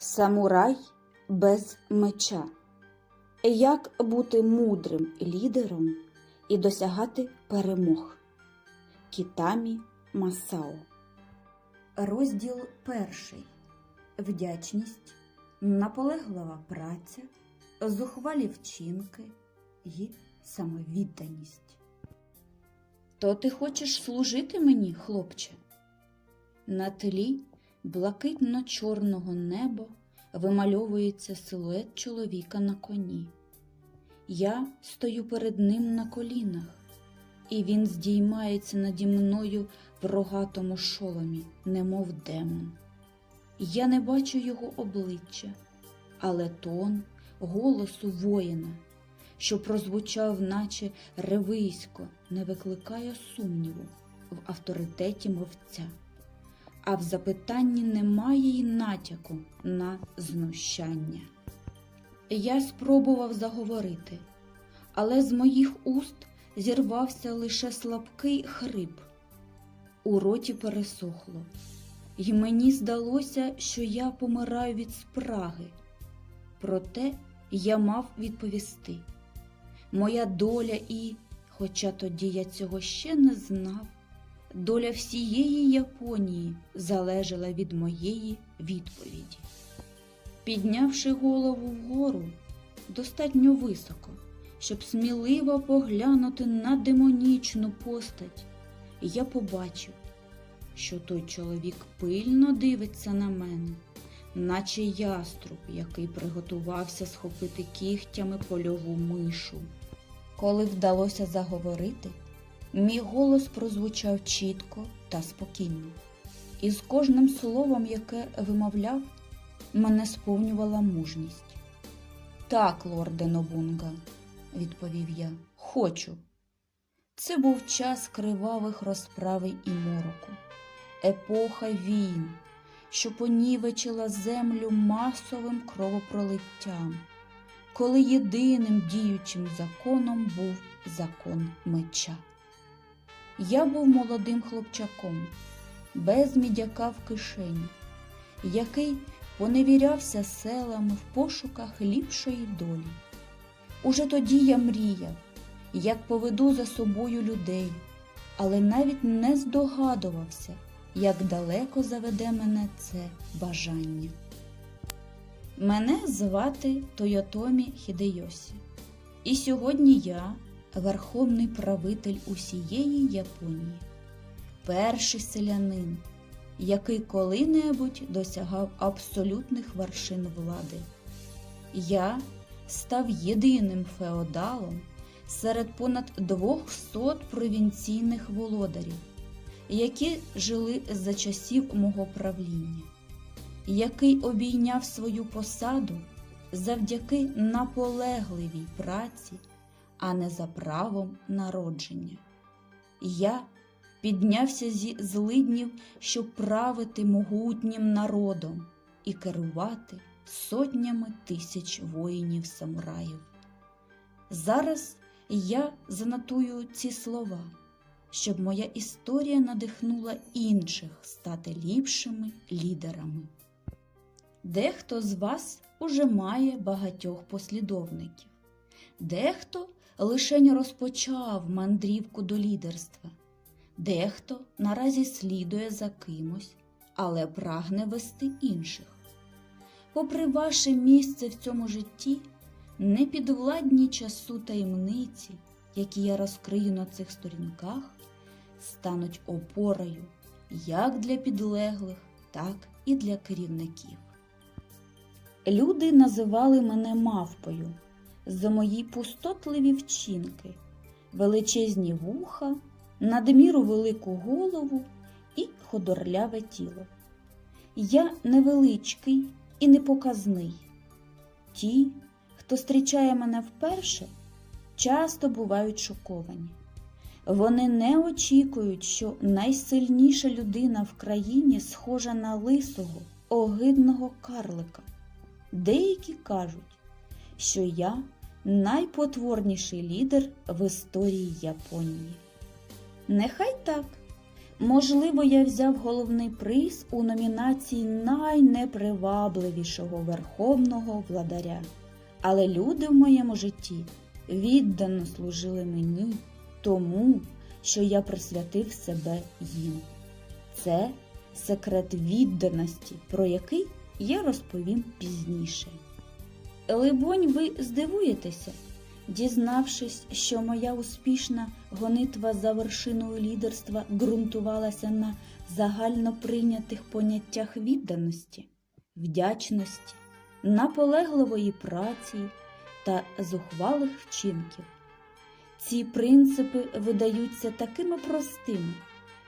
Самурай без меча. Як бути мудрим лідером і досягати перемог? Кітамі Масао. Розділ перший. Вдячність, наполеглива праця, зухвалі вчинки і самовідданість. То ти хочеш служити мені, хлопче? На тлі блакитно-чорного неба вимальовується силует чоловіка на коні. Я стою перед ним на колінах, і він здіймається наді мною в рогатому шоломі, немов демон. Я не бачу його обличчя, але тон голосу воїна, що прозвучав, наче ревисько, не викликає сумніву в авторитеті мовця а в запитанні немає й натяку на знущання. Я спробував заговорити, але з моїх уст зірвався лише слабкий хрип. У роті пересохло, і мені здалося, що я помираю від спраги. Проте я мав відповісти. Моя доля і, хоча тоді я цього ще не знав, доля всієї Японії залежала від моєї відповіді. Піднявши голову вгору достатньо високо, щоб сміливо поглянути на демонічну постать, я побачив, що той чоловік пильно дивиться на мене, наче яструб, який приготувався схопити кігтями польову мишу. Коли вдалося заговорити, Мій голос прозвучав чітко та спокійно, і з кожним словом, яке вимовляв, мене сповнювала мужність. Так, лорде Нобунга, відповів я, хочу. Це був час кривавих розправи і мороку, епоха війн, що понівечила землю масовим кровопролиттям, коли єдиним діючим законом був закон меча. Я був молодим хлопчаком, без мідяка в кишені, який поневірявся селами в пошуках ліпшої долі. Уже тоді я мріяв, як поведу за собою людей, але навіть не здогадувався, як далеко заведе мене це бажання. Мене звати Тойотомі Хідейосі, і сьогодні я верховний правитель усієї Японії, перший селянин, який коли-небудь досягав абсолютних вершин влади. Я став єдиним феодалом серед понад 200 провінційних володарів, які жили за часів мого правління, який обійняв свою посаду завдяки наполегливій праці а не за правом народження. Я піднявся зі злиднів, щоб правити могутнім народом і керувати сотнями тисяч воїнів самураїв. Зараз я занотую ці слова, щоб моя історія надихнула інших стати ліпшими лідерами. Дехто з вас уже має багатьох послідовників, дехто лишень розпочав мандрівку до лідерства, дехто наразі слідує за кимось, але прагне вести інших. Попри ваше місце в цьому житті, непідвладні часу таємниці, які я розкрию на цих сторінках, стануть опорою як для підлеглих, так і для керівників. Люди називали мене мавпою за мої пустотливі вчинки, величезні вуха, надміру велику голову і ходорляве тіло. Я невеличкий і непоказний. Ті, хто зустрічає мене вперше, часто бувають шоковані. Вони не очікують, що найсильніша людина в країні схожа на лисого, огидного карлика. Деякі кажуть, що я найпотворніший лідер в історії Японії. Нехай так, Можливо, я взяв головний приз у номінації найнепривабливішого верховного владаря. Але люди в моєму житті віддано служили мені тому, що я присвятив себе їм. Це секрет відданості, про який я розповім пізніше. Либонь, ви здивуєтеся, дізнавшись, що моя успішна гонитва за вершиною лідерства ґрунтувалася на загально прийнятих поняттях відданості, вдячності, наполегливої праці та зухвалих вчинків. Ці принципи видаються такими простими,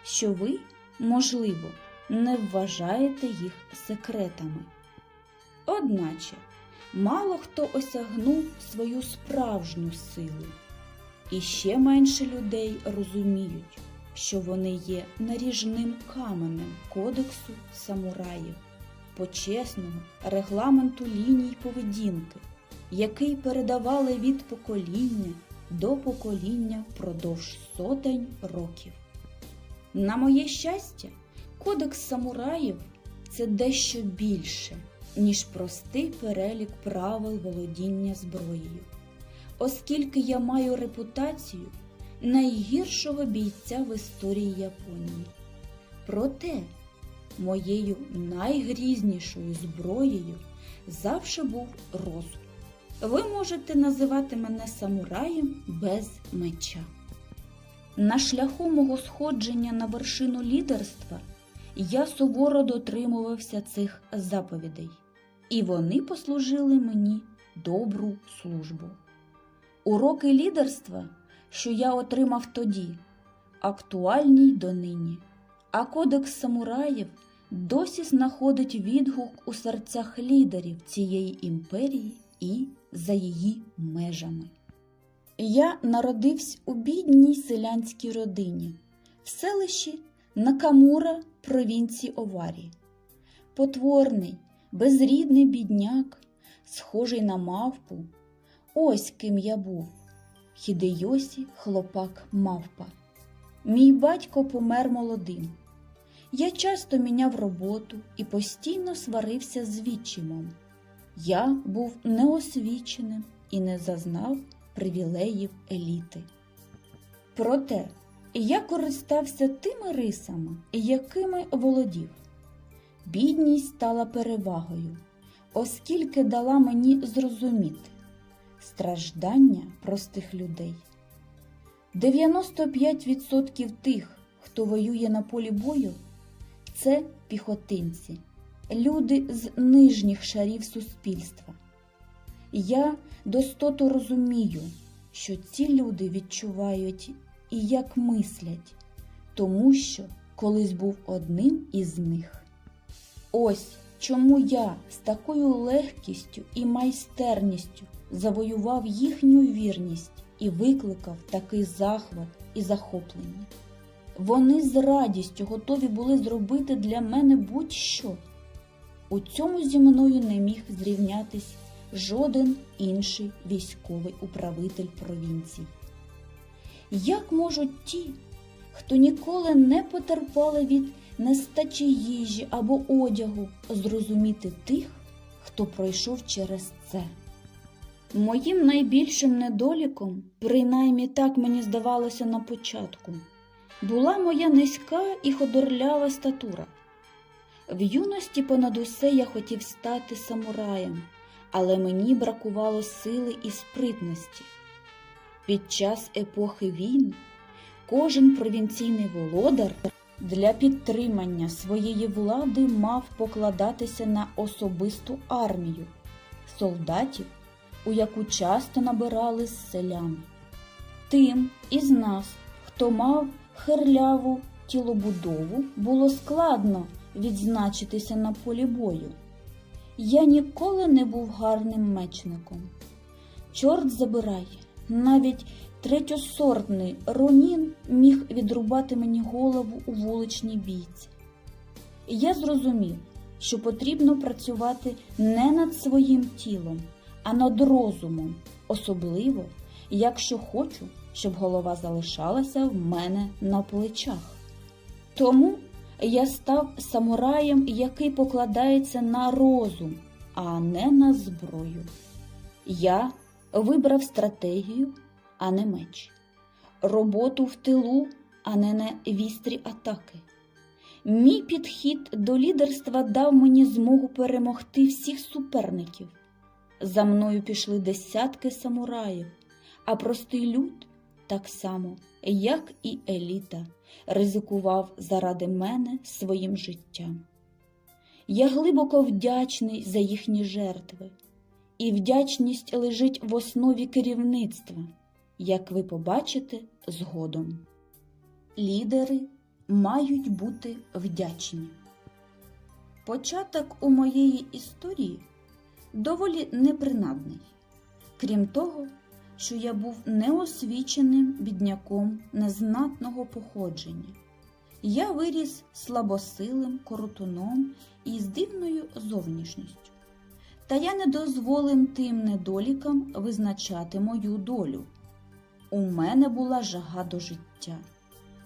що ви, можливо, не вважаєте їх секретами. Одначе мало хто осягнув свою справжню силу, і ще менше людей розуміють, що вони є наріжним каменем кодексу самураїв, почесного регламенту ліній поведінки, який передавали від покоління до покоління впродовж сотень років. На моє щастя, кодекс самураїв це дещо більше, ніж простий перелік правил володіння зброєю, оскільки я маю репутацію найгіршого бійця в історії Японії. Проте моєю найгрізнішою зброєю завжди був розум. Ви можете називати мене самураєм без меча. На шляху мого сходження на вершину лідерства я суворо дотримувався цих заповідей, і вони послужили мені добру службу. Уроки лідерства, що я отримав тоді, актуальні й донині, а кодекс самураїв досі знаходить відгук у серцях лідерів цієї імперії і за її межами. Я народився у бідній селянській родині в селищі Накамура провінції Оварі. Потворний, безрідний бідняк, схожий на мавпу. Ось ким я був. Хідейосі хлопак мавпа. Мій батько помер молодим. Я часто міняв роботу і постійно сварився з відчимом. Я був неосвіченим і не зазнав привілеїв еліти. Проте я користався тими рисами, якими володів. Бідність стала перевагою, оскільки дала мені зрозуміти страждання простих людей. 95% тих, хто воює на полі бою, це піхотинці, люди з нижніх шарів суспільства. Я достоту розумію, що ці люди відчувають і як мислять, тому що колись був одним із них. Ось чому я з такою легкістю і майстерністю завоював їхню вірність і викликав такий захват і захоплення. Вони з радістю готові були зробити для мене будь-що. У цьому зі мною не міг зрівнятись жоден інший військовий управитель провінцій. Як можуть ті, хто ніколи не потерпали від нестачі їжі або одягу, зрозуміти тих, хто пройшов через це? Моїм найбільшим недоліком, принаймні так мені здавалося на початку, була моя низька і ходорлява статура. В юності понад усе я хотів стати самураєм, але мені бракувало сили і спритності. Під час епохи війн кожен провінційний володар для підтримання своєї влади мав покладатися на особисту армію солдатів, у яку часто набирали з селян. Тим із нас, хто мав херляву тілобудову, було складно відзначитися на полі бою. Я ніколи не був гарним мечником. Чорт забирай, навіть третьосортний ронін міг відрубати мені голову у вуличній бійці. Я зрозумів, що потрібно працювати не над своїм тілом, а над розумом, особливо, якщо хочу, щоб голова залишалася в мене на плечах. Тому я став самураєм, який покладається на розум, а не на зброю. Я вибрав стратегію, а не меч, роботу в тилу, а не на вістрі атаки. Мій підхід до лідерства дав мені змогу перемогти всіх суперників. За мною пішли десятки самураїв, а простий люд, так само, як і еліта, ризикував заради мене своїм життям. Я глибоко вдячний за їхні жертви, і вдячність лежить в основі керівництва, як ви побачите згодом. Лідери мають бути вдячні. Початок у моєї історії доволі непринадний, крім того, що я був неосвіченим бідняком незнатного походження. Я виріс слабосилим коротуном і з дивною зовнішністю. Та я не дозволив тим недолікам визначати мою долю. У мене була жага до життя,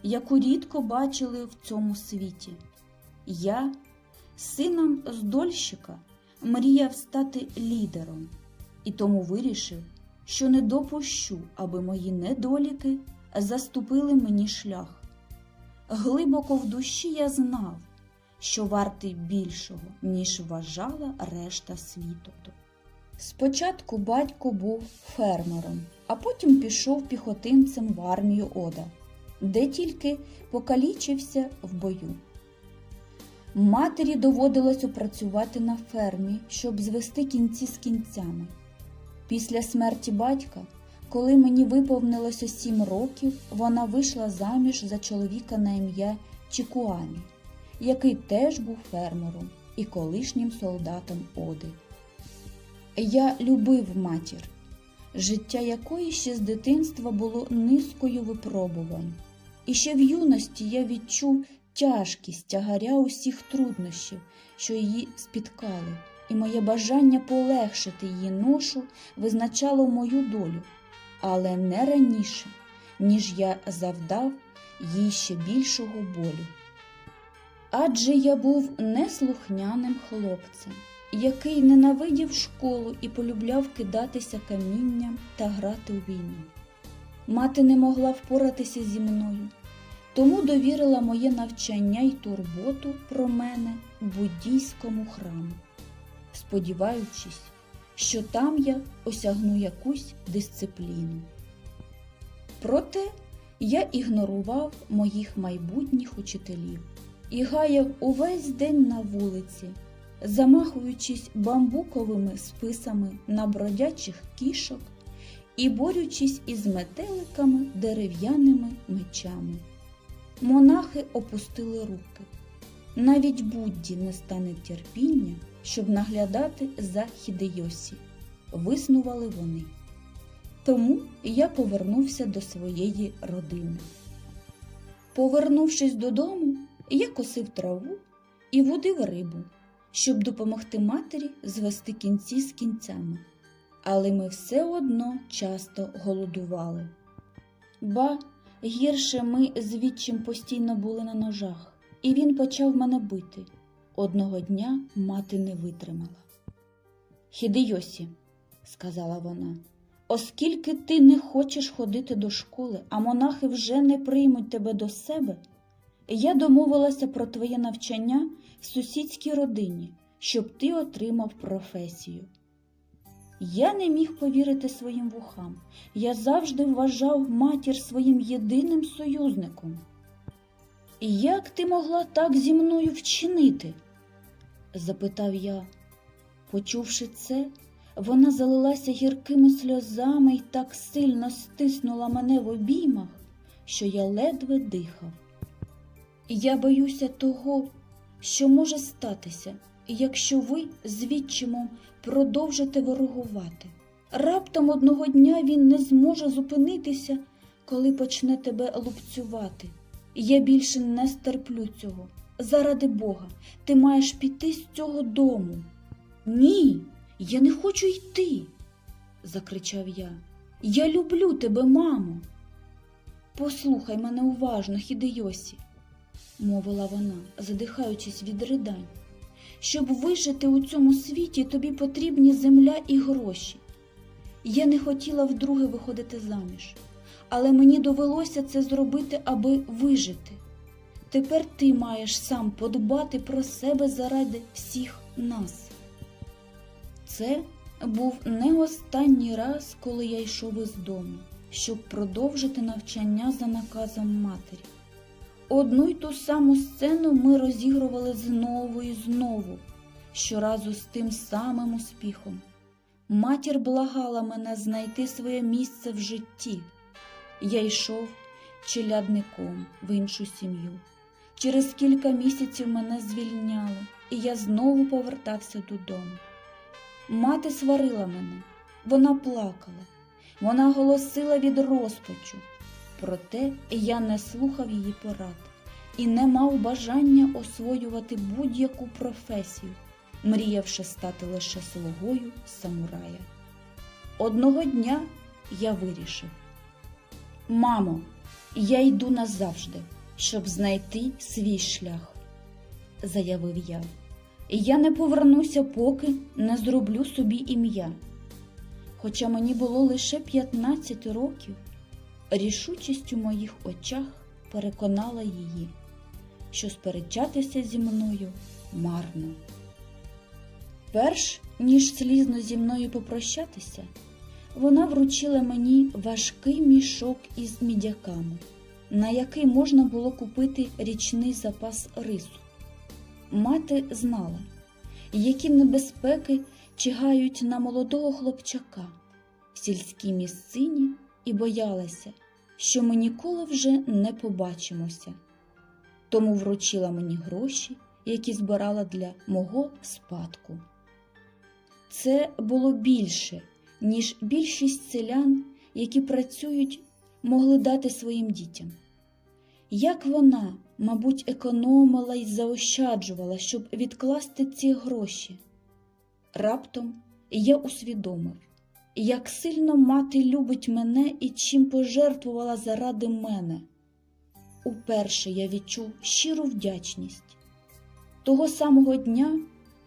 яку рідко бачили в цьому світі. Я, сином здольщика, мріяв стати лідером і тому вирішив, що не допущу, аби мої недоліки заступили мені шлях. Глибоко в душі я знав, що вартий більшого, ніж вважала решта світу. Спочатку батько був фермером, а потім пішов піхотинцем в армію Ода, де тільки покалічився в бою. Матері доводилося працювати на фермі, щоб звести кінці з кінцями. Після смерті батька, коли мені виповнилося сім років, вона вийшла заміж за чоловіка на ім'я Чікуамі, який теж був фермером і колишнім солдатом Оди. Я любив матір, життя якої ще з дитинства було низкою випробувань. І ще в юності я відчув тяжкість тягаря усіх труднощів, що її спіткали, і моє бажання полегшити її ношу визначало мою долю, але не раніше, ніж я завдав їй ще більшого болю. Адже я був неслухняним хлопцем, який ненавидів школу і полюбляв кидатися камінням та грати у війну. Мати не могла впоратися зі мною, тому довірила моє навчання й турботу про мене буддійському храму, сподіваючись, що там я осягну якусь дисципліну. Проте я ігнорував моїх майбутніх учителів і гаяв увесь день на вулиці, замахуючись бамбуковими списами на бродячих кішок і борючись із метеликами дерев'яними мечами. Монахи опустили руки. Навіть Будді не стане терпіння, щоб наглядати за Хідейосі, виснували вони. Тому я повернувся до своєї родини. Повернувшись додому, я косив траву і водив рибу, щоб допомогти матері звести кінці з кінцями. Але ми все одно часто голодували. Ба, гірше ми з відчим постійно були на ножах, і він почав мене бити. Одного дня мати не витримала. Хідейосі, сказала вона, оскільки ти не хочеш ходити до школи, а монахи вже не приймуть тебе до себе, я домовилася про твоє навчання в сусідській родині, щоб ти отримав професію. Я не міг повірити своїм вухам. Я завжди вважав матір своїм єдиним союзником. Як ти могла так зі мною вчинити? запитав я. Почувши це, вона залилася гіркими сльозами і так сильно стиснула мене в обіймах, що я ледве дихав. Я боюся того, що може статися, якщо ви з відчимом продовжите ворогувати. Раптом одного дня він не зможе зупинитися, коли почне тебе лупцювати. Я більше не стерплю цього. Заради Бога, ти маєш піти з цього дому. Ні, я не хочу йти, закричав я. Я люблю тебе, мамо. Послухай мене уважно, Хідейосі. Мовила вона, задихаючись від ридань. Щоб вижити у цьому світі, тобі потрібні земля і гроші. Я не хотіла вдруге виходити заміж, але мені довелося це зробити, аби вижити. Тепер ти маєш сам подбати про себе заради всіх нас. Це був не останній раз, коли я йшов із дому, щоб продовжити навчання за наказом матері. Одну й ту саму сцену ми розігрували знову і знову, щоразу з тим самим успіхом. Матір благала мене знайти своє місце в житті. Я йшов челядником в іншу сім'ю. Через кілька місяців мене звільняли, і я знову повертався додому. Мати сварила мене, вона плакала, вона голосила від розпачу. Проте я не слухав її порад і не мав бажання освоювати будь-яку професію, мріявши стати лише слугою самурая. Одного дня я вирішив: Мамо, я йду назавжди, щоб знайти свій шлях, заявив я. Я не повернуся, поки не зроблю собі ім'я. Хоча мені було лише 15 років, рішучість у моїх очах переконала її, що сперечатися зі мною марно. Перш ніж слізно зі мною попрощатися, вона вручила мені важкий мішок із мідяками, на який можна було купити річний запас рису. Мати знала, які небезпеки чигають на молодого хлопчака в сільській місцині і боялася, що ми ніколи вже не побачимося. Тому вручила мені гроші, які збирала для мого спадку. Це було більше, ніж більшість селян, які працюють, могли дати своїм дітям. Як вона, мабуть, економила і заощаджувала, щоб відкласти ці гроші. Раптом я усвідомив, як сильно мати любить мене і чим пожертвувала заради мене. Уперше я відчув щиру вдячність. Того самого дня,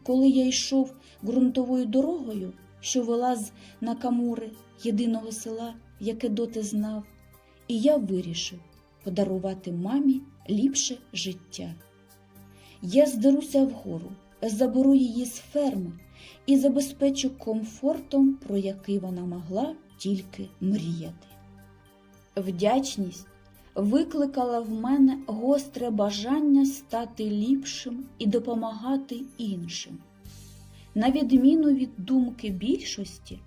коли я йшов ґрунтовою дорогою, що вела з Накамури, єдиного села, яке доти знав, і я вирішив подарувати мамі ліпше життя. Я здеруся вгору, заберу її з ферми і забезпечу комфортом, про який вона могла тільки мріяти. Вдячність викликала в мене гостре бажання стати ліпшим і допомагати іншим. На відміну від думки більшості,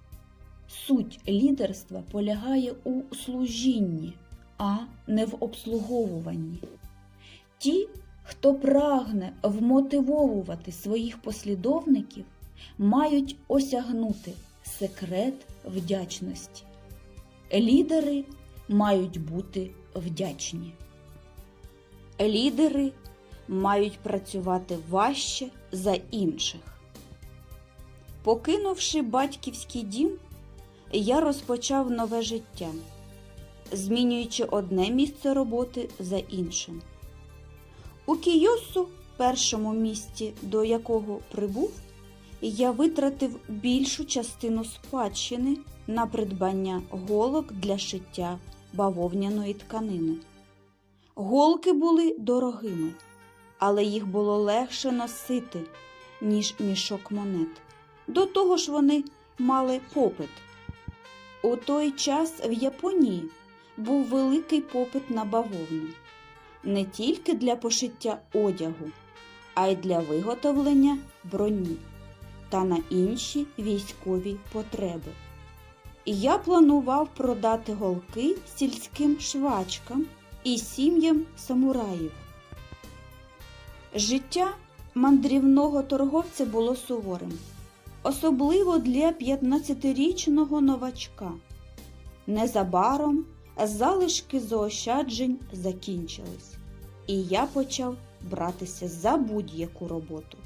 суть лідерства полягає у служінні, а не в обслуговуванні. Ті, хто прагне вмотивовувати своїх послідовників, мають осягнути секрет вдячності. Лідери мають бути вдячні. Лідери мають працювати важче за інших. Покинувши батьківський дім, я розпочав нове життя, змінюючи одне місце роботи за іншим. У Кіосу, першому місті, до якого прибув, я витратив більшу частину спадщини на придбання голок для шиття бавовняної тканини. Голки були дорогими, але їх було легше носити, ніж мішок монет. До того ж вони мали попит. У той час в Японії був великий попит на бавовну не тільки для пошиття одягу, а й для виготовлення броні та на інші військові потреби. Я планував продати голки сільським швачкам і сім'ям самураїв. Життя мандрівного торговця було суворим, особливо для 15-річного новачка. Незабаром залишки заощаджень закінчились, і я почав братися за будь-яку роботу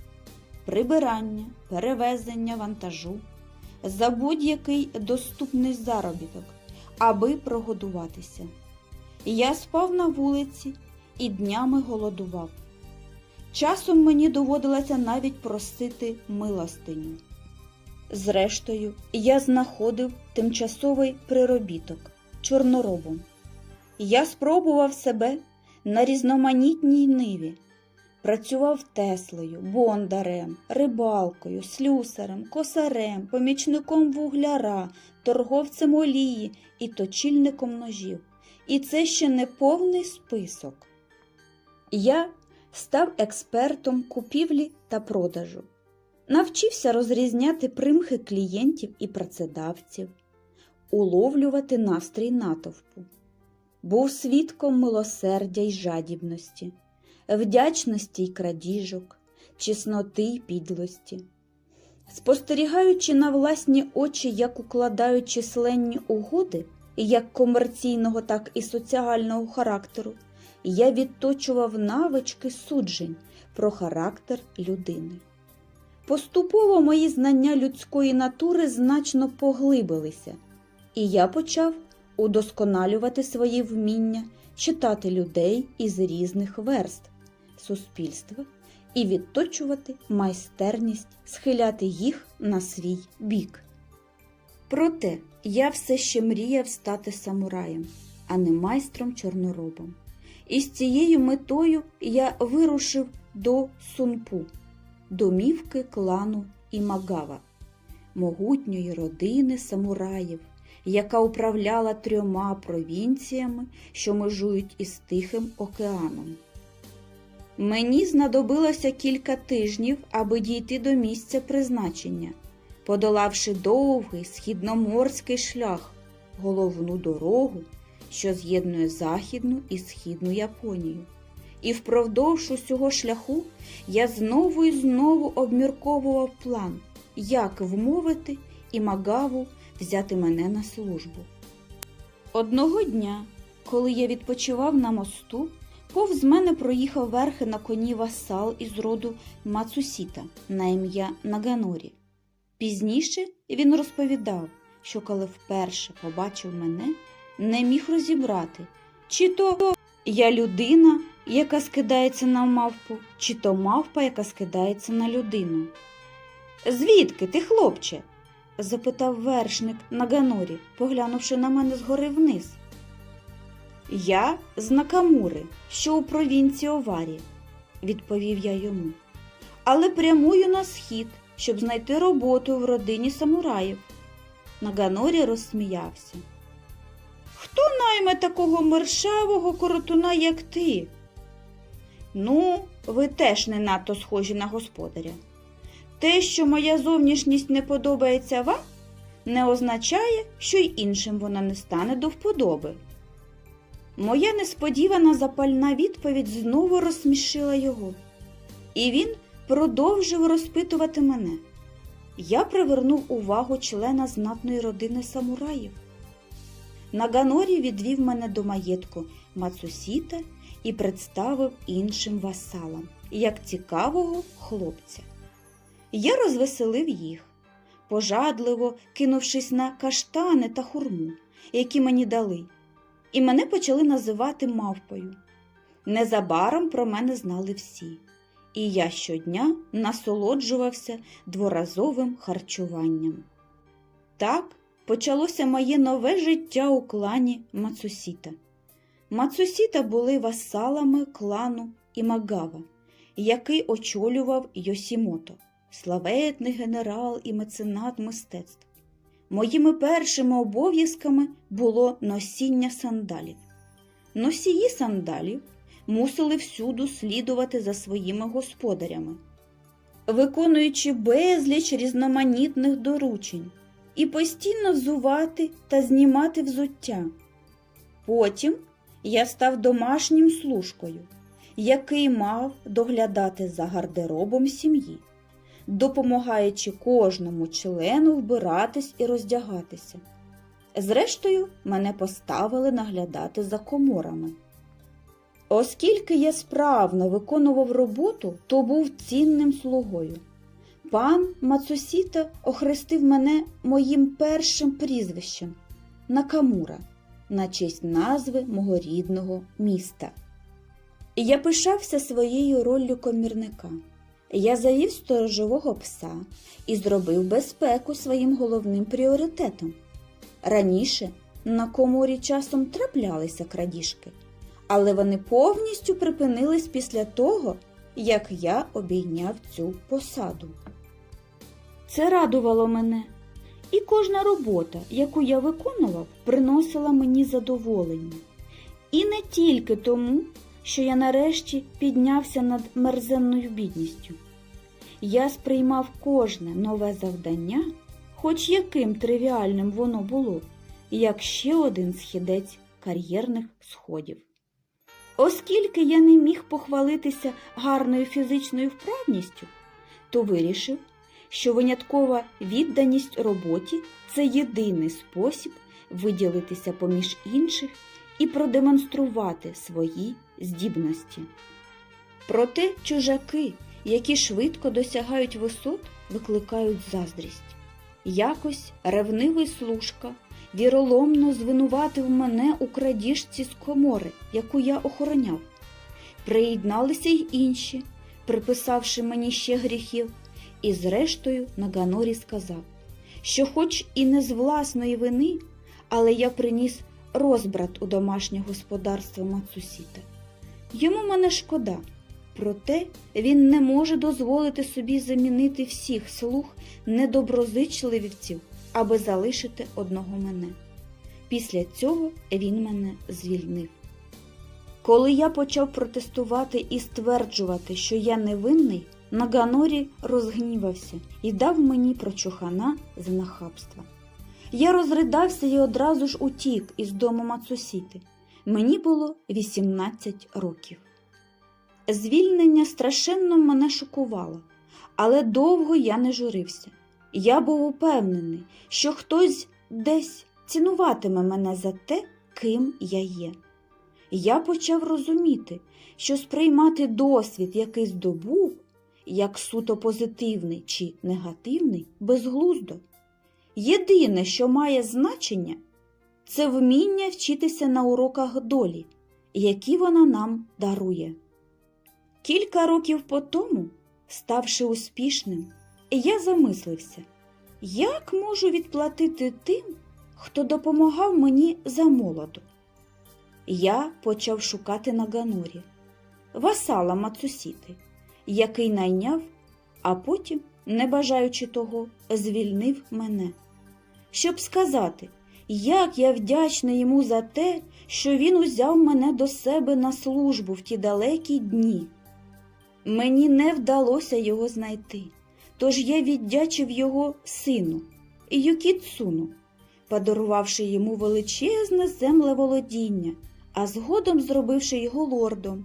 прибирання, перевезення вантажу, за будь-який доступний заробіток, аби прогодуватися. Я спав на вулиці і днями голодував. Часом мені доводилося навіть просити милостиню. Зрештою, я знаходив тимчасовий приробіток чорноробом. Я спробував себе на різноманітній ниві. Працював теслею, бондарем, рибалкою, слюсарем, косарем, помічником вугляра, торговцем олії і точильником ножів. І це ще не повний список. Я став експертом купівлі та продажу. Навчився розрізняти примхи клієнтів і працедавців, уловлювати настрій натовпу. Був свідком милосердя й жадібності, вдячності й крадіжок, чесноти й підлості. Спостерігаючи на власні очі, як укладають численні угоди, як комерційного, так і соціального характеру, я відточував навички суджень про характер людини. Поступово мої знання людської натури значно поглибилися, і я почав удосконалювати свої вміння читати людей із різних верств суспільства і відточувати майстерність схиляти їх на свій бік. Проте я все ще мріяв стати самураєм, а не майстром чорноробом. І з цією метою я вирушив до Сунпу, домівки клану Імагава, могутньої родини самураїв, яка управляла трьома провінціями, що межують із Тихим океаном. Мені знадобилося кілька тижнів, аби дійти до місця призначення, подолавши довгий східноморський шлях, головну дорогу, що з'єднує Західну і Східну Японію. І впродовж усього шляху я знову і знову обмірковував план, як вмовити Імагаву взяти мене на службу. Одного дня, коли я відпочивав на мосту, повз мене проїхав верхи на коні васал із роду Мацусіта на ім'я Наганорі. Пізніше він розповідав, що коли вперше побачив мене, не міг розібрати, чи то я людина, яка скидається на мавпу, чи то мавпа, яка скидається на людину. Звідки ти, хлопче? запитав вершник Наганорі, поглянувши на мене згори вниз. Я з Накамури, що у провінції Оварі, відповів я йому. Але прямую на схід, щоб знайти роботу в родині самураїв. Наганорі розсміявся. Хто найме такого мершавого коротуна, як ти? Ну, ви теж не надто схожі на господаря. Те, що моя зовнішність не подобається вам, не означає, що й іншим вона не стане до вподоби. Моя несподівана запальна відповідь знову розсмішила його, і він продовжив розпитувати мене. Я привернув увагу члена знатної родини самураїв. Наганорі відвів мене до маєтку Мацусіта і представив іншим васалам, як цікавого хлопця. Я розвеселив їх, пожадливо кинувшись на каштани та хурму, які мені дали, і мене почали називати мавпою. Незабаром про мене знали всі, і я щодня насолоджувався дворазовим харчуванням. Так почалося моє нове життя у клані Мацусіта. Мацусіта були васалами клану Імагава, який очолював Йосімото славетний генерал і меценат мистецтв. Моїми першими обов'язками було носіння сандалів. Носії сандалів мусили всюду слідувати за своїми господарями, виконуючи безліч різноманітних доручень і постійно взувати та знімати взуття. Потім я став домашнім служкою, який мав доглядати за гардеробом сім'ї допомагаючи кожному члену вбиратись і роздягатися. Зрештою, мене поставили наглядати за коморами. Оскільки я справно виконував роботу, то був цінним слугою. Пан Мацусіта охрестив мене моїм першим прізвищем Накамура на честь назви мого рідного міста. І я пишався своєю роллю комірника. Я завів сторожового пса і зробив безпеку своїм головним пріоритетом. Раніше на коморі часом траплялися крадіжки, але вони повністю припинились після того, як я обійняв цю посаду. Це радувало мене, і кожна робота, яку я виконував, приносила мені задоволення. І не тільки тому, що я нарешті піднявся над мерзенною бідністю. Я сприймав кожне нове завдання, хоч яким тривіальним воно було, як ще один східець кар'єрних сходів. Оскільки я не міг похвалитися гарною фізичною вправністю, то вирішив, що виняткова відданість роботі це єдиний спосіб виділитися поміж інших і продемонструвати свої здібності. Проте чужаки, які швидко досягають висот, викликають заздрість. Якось ревнивий служка віроломно звинуватив мене у крадіжці з комори, яку я охороняв. Приєдналися й інші, приписавши мені ще гріхів, і зрештою Наганорі сказав, що хоч і не з власної вини, але я приніс розбрат у домашнє господарство Мацусіта. Йому мене шкода, проте він не може дозволити собі замінити всіх слуг недоброзичливців, аби залишити одного мене. Після цього він мене звільнив. Коли я почав протестувати і стверджувати, що я невинний, Наганорі розгнівався і дав мені прочухана за нахабства. Я розридався і одразу ж утік із дому Мацусіти. Мені було 18 років. Звільнення страшенно мене шокувало, але довго я не журився. Я був упевнений, що хтось десь цінуватиме мене за те, ким я є. Я почав розуміти, що сприймати досвід, який здобув, як суто позитивний чи негативний, безглуздо. Єдине, що має значення, це вміння вчитися на уроках долі, які вона нам дарує. Кілька років по тому, ставши успішним, я замислився, як можу відплатити тим, хто допомагав мені за молоду. Я почав шукати на Ганорі, васала Мацусіти, який найняв, а потім, не бажаючи того, звільнив мене, щоб сказати, як я вдячна йому за те, що він узяв мене до себе на службу в ті далекі дні. Мені не вдалося його знайти, тож я віддячив його сину Юкіцуну, подарувавши йому величезне землеволодіння, а згодом зробивши його лордом.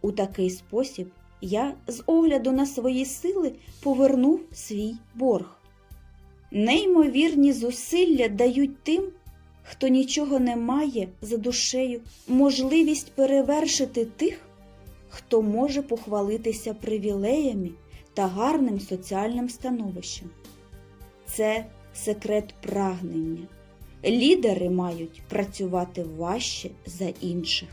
У такий спосіб я, з огляду на свої сили, повернув свій борг. Неймовірні зусилля дають тим, хто нічого не має за душею, можливість перевершити тих, хто може похвалитися привілеями та гарним соціальним становищем. Це секрет прагнення. Лідери мають працювати важче за інших.